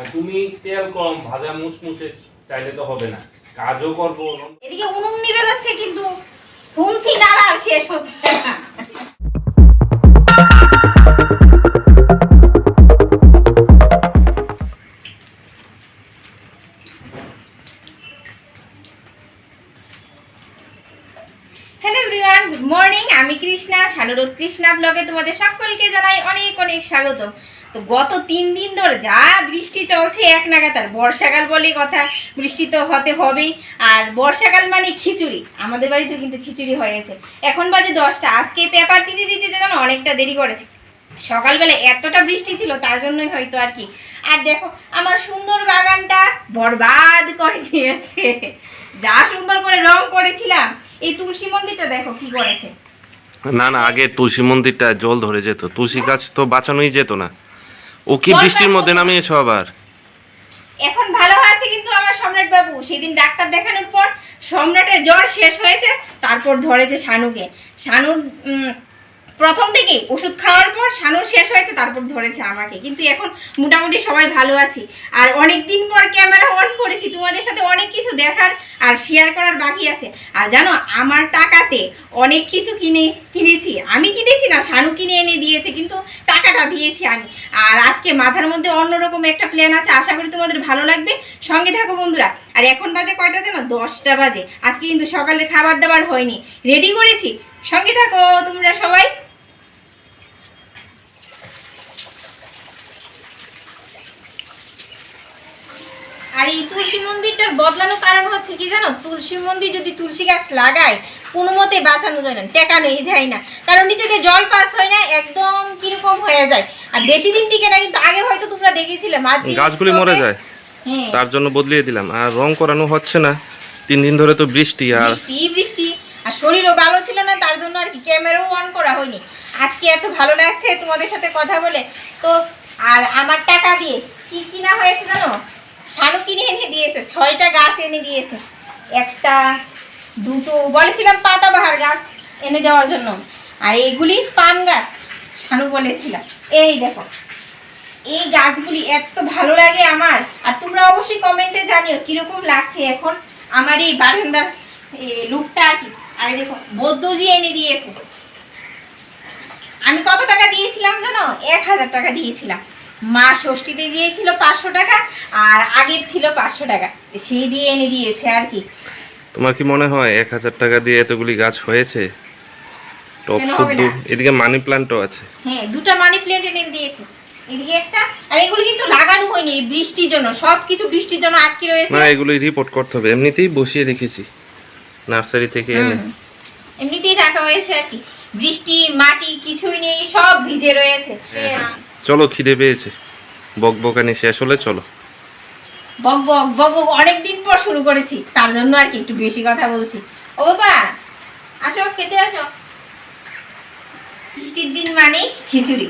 আর তুমি তেল কম, ভাজা মুচমুচে চাইলে তো হবে না। কাজও করব। এদিকে উনুন নিবে যাচ্ছে, কিন্তু হুমথি নাড়া শেষ হচ্ছে না। শানুরুর ব্লগে তোমাদের সকলকে জানাই অনেক অনেক স্বাগত। তো গত তিন দিন ধরে যা বৃষ্টি চলছে, এক নাগাতার বর্ষাকাল বলে কথা, বৃষ্টি তো হতে হবেই। আর বর্ষাকাল মানে খিচুড়ি, আমাদের বাড়িতেও কিন্তু খিচুড়ি হয়েছে। এখন বাজে দশটা, আজকে পেপার দিতে দিতে যেন অনেকটা দেরি করেছে। সকালবেলা এতটা বৃষ্টি ছিল, তার জন্যই হয়তো আর কি। আর দেখো, আমার সুন্দর বাগানটা বরবাদ করে দিয়েছে। যা সুন্দর করে রং করেছিলাম, এই তুলসী মন্দিরটা দেখো কি করেছে। না না আগে তুলসী মন্দিরটা জল ধরে যেত। তুলসী গাছ তো বাঁচানোই যেত না। ও কি বৃষ্টির মধ্যে? নামিয়েছো আবার? এখন ভালো আছে কিন্তু আমার সম্রাট বাবু। সেদিন ডাক্তার দেখানোর পর সম্রাটের জ্বর শেষ হয়েছে তারপর ধরেছে শানুকে। শানুর প্রথম থেকে ওষুধ খাওয়ার পর শানুর শেষ হয়েছে, তারপর ধরেছে আমাকে। কিন্তু এখন মোটামুটি সবাই ভালো আছি। আর অনেক দিন পর ক্যামেরা অন করেছি, তোমাদের সাথে অনেক কিছু দেখার আর শেয়ার করার বাকি আছে। আর জানো, আমার টাকাতে অনেক কিছু কিনে, কিনেছি। আমি কিনেছি না, শানু কিনে এনে দিয়েছে, কিন্তু টাকাটা দিয়েছি আমি। আর আজকে মাথার মধ্যে অন্যরকম একটা প্ল্যান আছে, আশা করি তোমাদের ভালো লাগবে। সঙ্গে থাকো বন্ধুরা। আর এখন বাজে কয়টা জানো দশটা বাজে। আজকে কিন্তু সকালে খাবার দাবার হয়নি। রেডি করেছি? সঙ্গে থাকো তোমরা সবাই। আর এই তুলসী মন্দিরটার বদলানোর কারণ হচ্ছে কি জানো? তুলসী মন্দির যদি তুলসী গাছ লাগায় কোনো মতে বাঁচানো যায় না টেকানোই যায় না। কারণ নিচে দিয়ে জল পাস হয় না একদম কীরকম হয়ে যায়। আর বেশি দিন টিকে না কিন্তু আগে হয়তো তোমরা দেখেছিলে মাতৃ গাছগুলি মরে যায়। হ্যাঁ। তার জন্য বদলিয়ে দিলাম। আর রং করানো হচ্ছে না। তিন দিন ধরে তো বৃষ্টি আর বৃষ্টি বৃষ্টি। আর শরীরও ভালো ছিল না তার জন্য আর কি ক্যামেরাও অন করা হয়নি। আজকে এত ভালো লাগছে তোমাদের সাথে কথা বলে। তো আর আমার টাকা দিয়ে কি কিনা হয়েছে জানো? শানু কিনে এনে দিয়েছে, ছয়টা গাছ এনে দিয়েছে। একটা, দুটো, বলেছিলাম পাতাবাহার গাছ এনে দেওয়ার জন্য। আর এগুলি পাম গাছ শানু বলেছিলাম। এই দেখো, এই গাছগুলি এত ভালো লাগে আমার। আর তোমরা অবশ্যই কমেন্টে জানিও কীরকম লাগছে এখন আমার এই বারান্দার লুকটা আর কি। আর দেখো বৌদ্ধজি এনে দিয়েছে। আমি কত টাকা দিয়েছিলাম জানো? এক হাজার টাকা দিয়েছিলাম। মা ষষ্ঠীতে দিয়েছিল পাঁচশো টাকা আর আগের ছিল পাঁচশো টাকা। সেই দিয়ে এনে দিয়েছে আর কি। তোমার কি মনে হয় এক হাজার টাকা দিয়ে এতগুলি গাছ হয়েছে? টপ শুদ্ধ। এদিকে মানি প্ল্যান্টও আছে। হ্যাঁ দুটো মানি প্ল্যান্ট এনে দিয়েছে। এদিকে একটা আর এগুলো কিন্তু লাগানো হয়নি বৃষ্টির জন্য। সব কিছু বৃষ্টির জন্য আটকে রয়েছে। না এগুলি রিপোর্ট করতে হবে। এমনিতেই বসিয়ে রেখেছি নার্সারি থেকে এনে। এমনিতেই রাখা হয়েছে আর কি। বৃষ্টি মাটি কিছুই নেই সব ভিজে রয়েছে। হ্যাঁ। চলো খিদে পেয়েছে। বক বকানি শেষ হলে চলো। বক বক বক বক অনেক দিন পর শুরু করেছি। তার জন্য আর কি একটু বেশি কথা বলছি। ও বাবা আসো খেতে আসো। বৃষ্টির দিন মানে খিচুড়ি।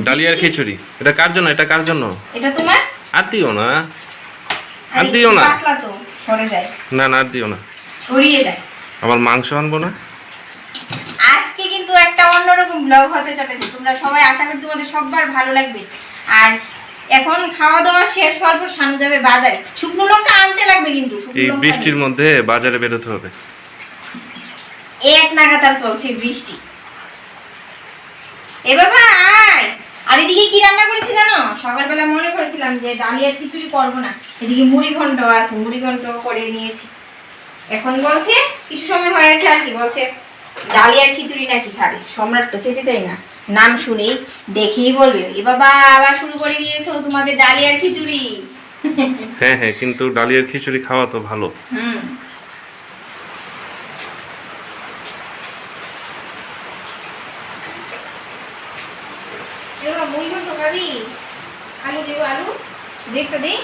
ডালিয়ার খিচুড়ি। এটা কার জন্য? এটা কার জন্য? এটা তোমার? আর দিও না। আর দিও না। পাতলা তো সরে যায়। না না আর দিও না। ছড়িয়ে যায়। আবার মাংস আনব না? অন্যরকম ব্লগ হতে চলেছে। তোমরা সবাই আশা করি তোমাদের সববার ভালো লাগবে। আর এখন খাওয়া দাওয়া শেষ হওয়ার পর সানু যাবে বাজারে। শুকনো লঙ্কা আনতে লাগবে কিন্তু এই বৃষ্টির মধ্যে বাজারে বেরোতে হবে। এক নাগাতার চলছে বৃষ্টি। এ বাবা আয়! আর এদিকে কি রান্না করেছি জানো? সকালবেলা মনে করেছিলাম যে ডালিয়ার খিচুড়ি করব না। এদিকে মুড়ি ঘন্ট আছে মুড়ি ঘন্ট করে নিয়েছি। এখন বলছে কিছু সময় হয়েছে আর কি বলছে ডালিয়ার খিচুড়ি নাকি খাবে? সম্রাট তো খেতে চাই না। নাম শুনেই দেখেই বলবে এ বাবা আবার শুরু করে দিয়েছ তোমাদের ডালিয়ার খিচুড়ি। হ্যাঁ হ্যাঁ কিন্তু ডালিয়ার খিচুড়ি খাওয়া তো ভালো। হুম। আলু দেবো আলু। দেখতে দিই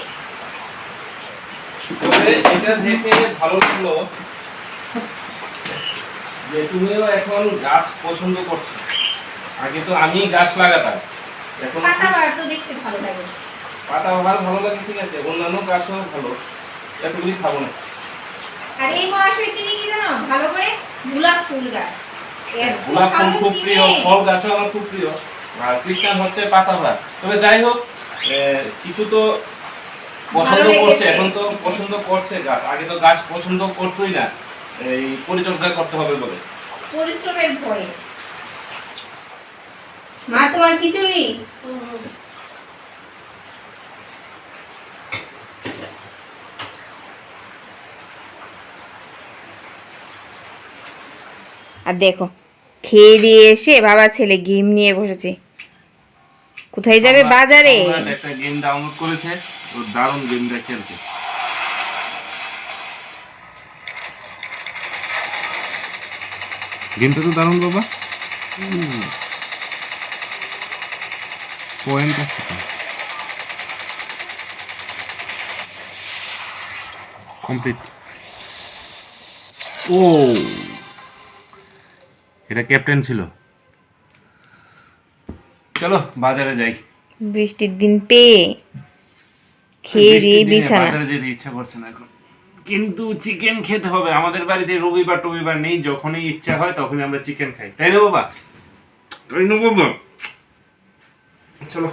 এটা দেখে ভালো লাগল যে তুমিও এখন গাছ পছন্দ করছ। আগে তো আমি গাছ লাগাতাম। এখন পাতা বাহার তো দেখতে ভালো লাগে। পাতা বাহার ভালো লাগে ঠিক আছে। অন্যান্য গাছও ভালো। এতগুলি খাব না। আর এই মহাশয় চিনি কি জানো? ভালো করে গোলাপ ফুল গাছ। গোলাপ ফুল খুব প্রিয় ফল গাছও আমার খুব প্রিয়। আর খ্রিস্টান হচ্ছে পাতা তবে যাই হোক কিছু তো পছন্দ করছে। এখন তো পছন্দ করছে গাছ। আগে তো গাছ পছন্দ করতোই না। এই পরিচর্যা করতে হবে বলে। পরিশ্রমের ভয়ে মা তোমার খিচুড়ি আর দেখো খেয়ে দিয়ে এসে বাবা ছেলে গেম নিয়ে বসেছে। কোথায় যাবে বাজারে? একটা গেম ডাউনলোড করেছে ও দারুণ গেমটা খেলতে গেমটা তো দারুণ বাবা। পয়েন্ট আছে কমপ্লিট ও। এটা ক্যাপ্টেন ছিল। চলো বাজারে যাই। বৃষ্টির দিন পেয়ে খেয়ে দিয়ে বিছানা। বাজারে যেতে ইচ্ছা করছে না এখন। কিন্তু চিকেন খেতে হবে। আমাদের বাড়িতে রবিবার টবিবার নেই যখনই ইচ্ছা হয় তখনই আমরা চিকেন খাই। তাই না বাবা? তাই না বাবা? চলো।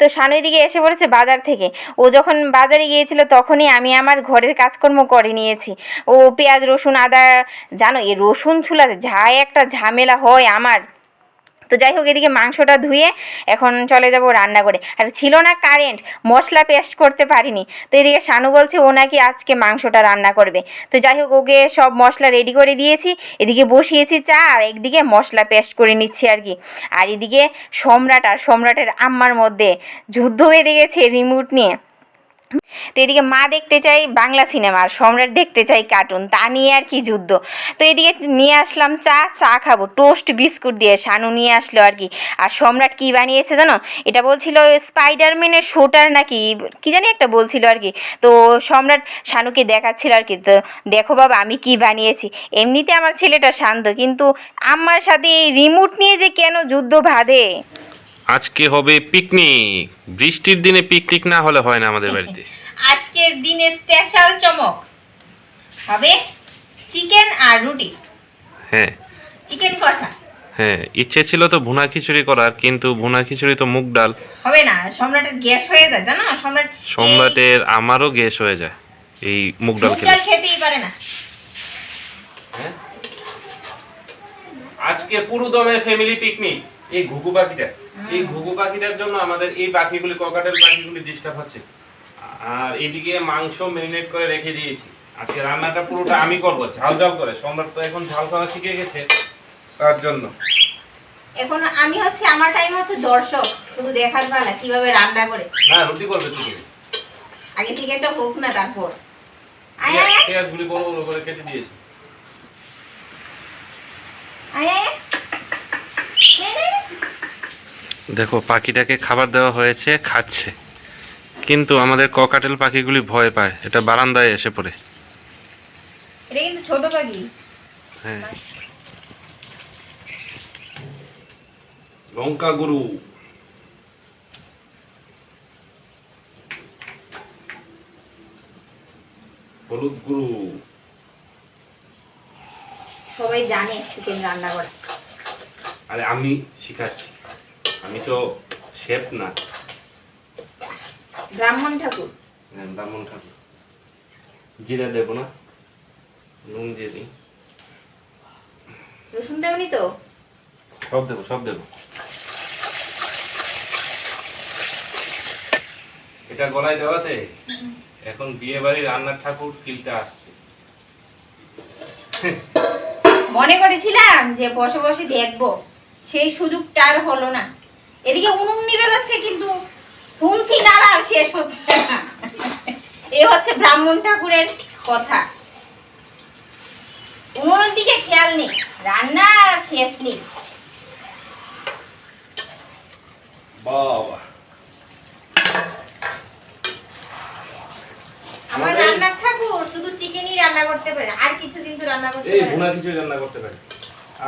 তো সানুই দিকে এসে পড়েছে বাজার থেকে। ও যখন বাজারে গিয়েছিল তখনই আমি আমার ঘরের কাজকর্ম করে নিয়েছি। ও পেঁয়াজ, রসুন, আদা, জানো এই রসুন ছুলাতে যা একটা ঝামেলা হয় আমার। তো যাই হোক, এদিকে মাংসটা ধুয়ে এখন চলে যাব রান্না করে। আর ছিল না কারেন্ট মশলা পেস্ট করতে পারিনি। তো এদিকে শানু বলছে, ও নাকি আজকে মাংসটা রান্না করবে। তো যাই হোক, ওকে সব মশলা রেডি করে দিয়েছি। এদিকে বসিয়েছি চা, আর একদিকে মশলা পেস্ট করে নিচ্ছি আর কি। আর এদিকে সম্রাট, আর সম্রাটের আম্মার মধ্যে যুদ্ধ বেঁধে গেছে রিমোট নিয়ে। তো এদিকে মা দেখতে চাই বাংলা সিনেমা, আর সম্রাট দেখতে চাই কার্টুন তা নিয়ে আর কি যুদ্ধ। তো এদিকে নিয়ে আসলাম চা চা খাব টোস্ট বিস্কুট দিয়ে শানু নিয়ে আসলো আর কি। আর সম্রাট কি বানিয়েছে জানো? এটা বলছিল স্পাইডারম্যানের শোটার নাকি, কি জানি একটা বলছিল আর কি। তো সম্রাট শানুকে দেখাচ্ছিল আর কি, তো দেখো বাবা আমি কি বানিয়েছি। এমনিতে আমার ছেলেটা শান্ত, কিন্তু আমার সাথে এই রিমোট নিয়ে যে কেন যুদ্ধ বাঁধে? আজকে হবে পিকনিক। বৃষ্টির দিনে পিকনিক না হলে হয় না আমাদের বাড়িতে। আজকের দিনে স্পেশাল চমক। হবে চিকেন আর রুটি। হ্যাঁ। চিকেন কষা। হ্যাঁ ইচ্ছে ছিল তো ভুনা খিচুড়ি করার কিন্তু ভুনা খিচুড়ি তো মুগ ডাল। হবে না সম্রাটের গ্যাস হয়ে যায় জানো? সম্রাট সম্রাটের আমারও গ্যাস হয়ে যায় এই মুগ ডাল খেলে। খেতেই পারে না। হ্যাঁ? আজকে পুরো দমে ফ্যামিলি পিকনিক এই ঘুঘু পাখিটা। এই ঘুঘু পাখিটার জন্য আমাদের এই পাখিগুলি ককাটেল পাখিগুলি ডিস্টার্ব হচ্ছে। আর এদিকে মাংস ম্যারিনেট করে রেখে দিয়েছি। আজকে রান্নাটা পুরোটা আমি করব ঝাল ঝাল করে। সম্রাট তো এখন ঝাল খাওয়া শিখে গেছে তার জন্য। এখন আমি হচ্ছে আমার টাইম হচ্ছে দর্শক। শুধু দেখার পালা কীভাবে রান্না করে। না রুটি করবে তুই। আগে চিকেনটা হোক না তারপর। আয় আয় পেঁয়াজগুলি বড় বড় করে কেটে দিয়েছি। আয় আয়। নে, নে, নে। দেখো পাখিটাকে খাবার দেওয়া হয়েছে খাচ্ছে। কিন্তু আমাদের ককাটেল পাখিগুলি ভয় পায় এটা বারান্দায় এসে পড়ে। এটা কিন্তু ছোট পাখি। হ্যাঁ। লঙ্কা গুরু হলুদ গুরু সবাই জানে চিকেন রান্না করা। আরে আমি শিখাচ্ছি। আমি তো শেফ না। ব্রাহ্মণ ঠাকুর। হ্যাঁ, ব্রাহ্মণ ঠাকুর। জিরা দেবো না নুন দিয়ে দিই। রসুন দেবনি তো? সব দেবো সব দেবো। এটা গলায় দেওয়াতে? এখন বিয়ে বাড়ির রান্নার ঠাকুর ফিলটা আসছে। মনে করেছিলাম যে বসে বসে দেখব সেই সুযোগটা আর হলো না। এদিকে উনুন নিবে যাচ্ছে কিন্তু হুমকি নাড়া আর শেষ হচ্ছে না। এ হচ্ছে ব্রাহ্মণ ঠাকুরের কথা। উনুনের দিকে খেয়াল নেই রান্না আর শেষ নেই। বাবা। আমার রান্নার ঠাকুর শুধু চিকেনই রান্না করতে পারে আর কিছু কিন্তু রান্না করতে এই পারে। ভুনা খিচুড়ি রান্না করতে পারি।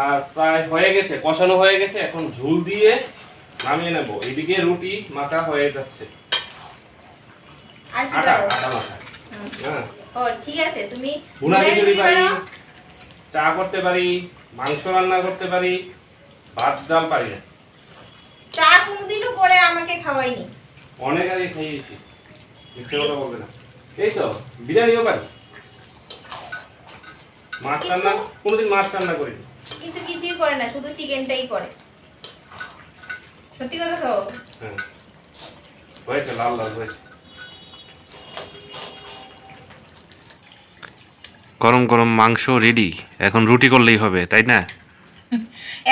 আর প্রায় হয়ে গেছে কষানো হয়ে গেছে এখন ঝুল দিয়ে নামিয়ে নেব। এদিকে রুটি মাখা হয়ে যাচ্ছে। আটা আটা মাখা হ্যাঁ। ও ঠিক আছে তুমি ভুনা ভুনা খিচুড়ি খিচুড়ি পারি চা করতে পারি মাংস রান্না করতে পারি ভাত ডাল পারি না। চা কোনোদিনও করে আমাকে খাওয়াইনি। অনেক আগে খাইয়েছি মিথ্যে কথা বলবে না। এই তো বিরিয়ানিও পারি। মাছ রান্না কোনোদিন মাছ রান্না করিনি। কিন্তু কিছুই করে না শুধু চিকেনটাই করে। সত্যি কথা তো? হ্যাঁ। হয়েছে লাল লাল হয়েছে। গরম গরম মাংস রেডি এখন রুটি করলেই হবে তাই না?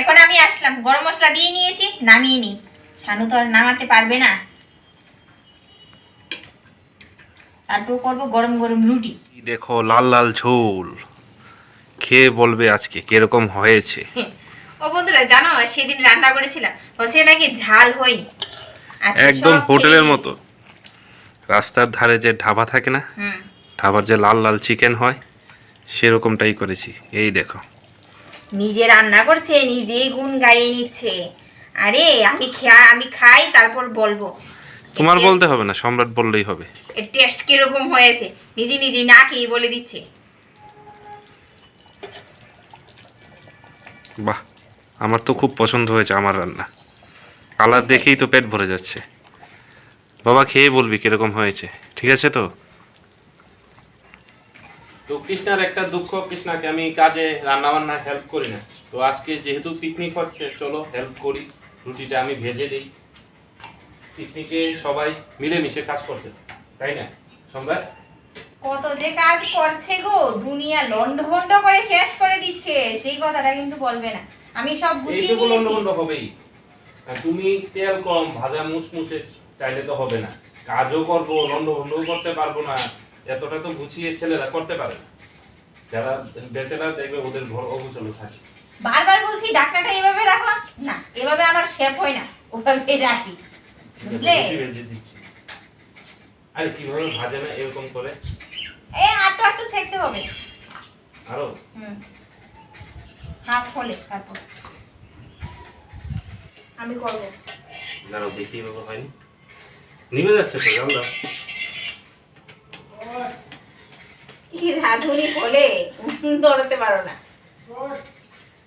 এখন আমি আসলাম। গরম মশলা দিয়ে নিয়েছি নামিয়ে নি। শানু তো আর নামাতে পারবে না। তারপর করব গরম গরম রুটি। দেখো লাল লাল ঝোল। খেয়ে বলবে আজকে কীরকম হয়েছে। ও বন্ধুরা জানো সেদিন রান্না করেছিলাম। বলছে নাকি ঝাল হয়নি। একদম হোটেলের মতো। রাস্তার ধারে যে ঢাবা থাকে না হুম। ঢাবার যে লাল লাল চিকেন হয় সেরকমটাই করেছি। এই দেখো। নিজে রান্না করছে নিজে গুণ গাইয়ে নিচ্ছে। আরে আমি খা আমি খাই তারপর বলব। তোমার বলতে হবে না সম্রাট বললেই হবে। এর টেস্ট কীরকম হয়েছে? নিজে নিজে না খেয়ে বলে দিচ্ছে। বাহ। আমার তো খুব পছন্দ হয়েছে আমার রান্না। কালার দেখেই তো পেট ভরে যাচ্ছে। বাবা খেয়ে বলবি কীরকম হয়েছে ঠিক আছে তো? তো কৃষ্ণার একটা দুঃখ কৃষ্ণাকে আমি কাজে রান্না বান্না হেল্প করি না। তো আজকে যেহেতু পিকনিক হচ্ছে চলো হেল্প করি। রুটিটা আমি ভেজে দিই। পিকনিকে সবাই মিলেমিশে কাজ করতে তাই না? সম্রাট কত যে কাজ করছে গো দুনিয়া লন্ড ভন্ড করে শেষ করে দিচ্ছে। সেই কথাটা কিন্তু বলবে না। আমি সব গুছিয়ে নিয়েছি হবেই। তুমি তেল কম ভাজা মুচমুচে চাইলে তো হবে না। কাজও করব লন্ডভন্ডও করতে পারব না। এতটা তো গুছিয়ে ছেলেরা করতে পারে। যারা বেচেলার দেখবে ওদের ঘর অগুচলো থাকে বারবার বলছি ডাক্তারটা এভাবে রাখো। না এভাবে আমার শেপ হয় না। ওভাবে রাখি। বুঝলে? আরে কীভাবে ভাজে না এরকম করে? এ আটটু আটটু ছেঁকতে হবে। আরও? হুম। হাফ হলে তারপর। আমি করব। দাঁড়াও দেখি এভাবে হয়নি। নিভে যাচ্ছে তো জান দাও কি রাধুনি বলে? দৌড়াতে পারো না।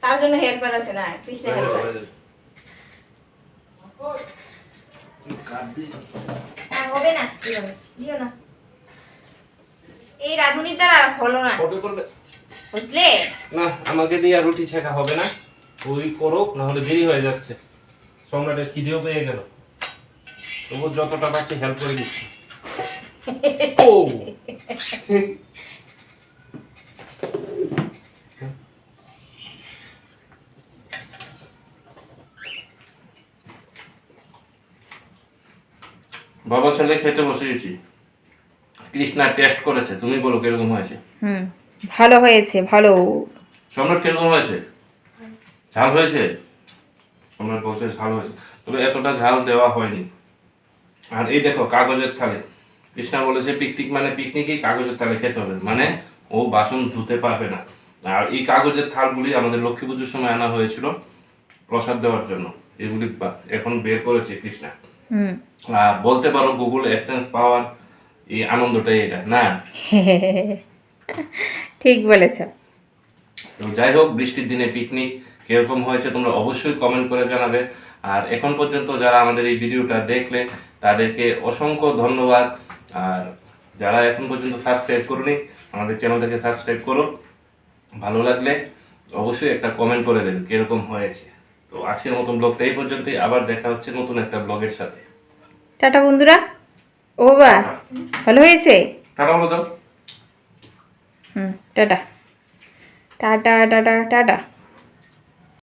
তার জন্য হেল্পার আছে না কৃষ্ণ হয়ে হেল্পার। হয়ে হবে না দিও না। এই রাধুনির দ্বারা আর হলো না। বুঝলে? না আমাকে দিয়ে আর রুটি ছেঁকা হবে না। ওই করুক না হলে দেরি হয়ে যাচ্ছে। সম্রাটের খিদেও পেয়ে গেল। তবু যতটা পাচ্ছি হেল্প করে দিচ্ছি। ও! বাবা ছেলে খেতে বসে গেছি। কৃষ্ণা টেস্ট করেছে তুমি বলো কীরকম হয়েছে। হুম। ভালো হয়েছে ভালো। সম্রাট কীরকম হয়েছে? ঝাল হয়েছে? সম্রাট বলছে ঝাল হয়েছে। তবে এতটা ঝাল দেওয়া হয়নি। আর এই দেখো কাগজের থালে। কৃষ্ণা বলেছে পিকনিক মানে পিকনিকই কাগজের থালে খেতে হবে। মানে ও বাসন ধুতে পারবে না। আর এই কাগজের থালগুলি আমাদের লক্ষ্মী পুজোর সময় আনা হয়েছিল প্রসাদ দেওয়ার জন্য। এগুলি এখন বের করেছে কৃষ্ণা। আর বলতে পারো গুগল এসেন্স পাওয়ার এই আনন্দটাই এটা না? ঠিক বলেছ তো যাই হোক বৃষ্টির দিনে পিকনিক কীরকম হয়েছে তোমরা অবশ্যই কমেন্ট করে জানাবে। আর এখন পর্যন্ত যারা আমাদের এই ভিডিওটা দেখলে তাদেরকে অসংখ্য ধন্যবাদ। আর যারা এখন পর্যন্ত সাবস্ক্রাইব করুনি আমাদের চ্যানেলটাকে সাবস্ক্রাইব করো। ভালো লাগলে অবশ্যই একটা কমেন্ট করে দেবে কীরকম হয়েছে। তো আজকের মতন ব্লগটা এই পর্যন্তই। আবার দেখা হচ্ছে নতুন একটা ব্লগের সাথে। টাটা বন্ধুরা। ও বাবা ভালো হয়েছে? টাটা বলো দাও টাটা টাটা টাটা টাটা